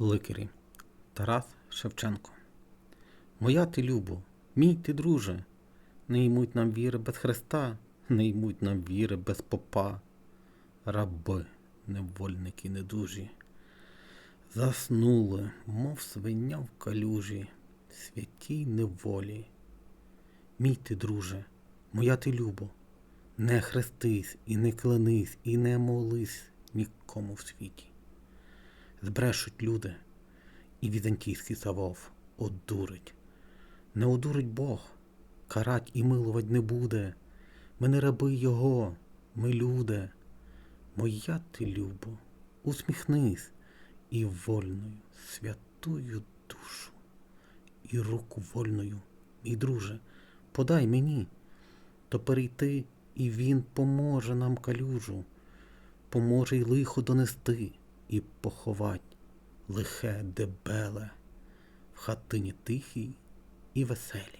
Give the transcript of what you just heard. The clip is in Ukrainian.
Ликарі Тарас Шевченко. Моя ти любо, мій ти друже, не ймуть нам віри без Христа, не ймуть нам віри без попа. Раби, невольники недужі, заснули, мов свиня в калюжі, святій неволі. Мій ти, друже, моя ти любо, не хрестись і не клянись, і не молись нікому в світі. Збрешуть люди, і візантійський Савов одурить. Не одурить Бог, карать і милувать не буде. Ми не раби Його, ми люди. Моя ти любо, усміхнись і вольною, святую душу, і руку вольною, мій друже, подай мені, то перейти, і він поможе нам калюжу, поможе й лихо донести і поховать лихе дебеле в хатині тихій і веселій.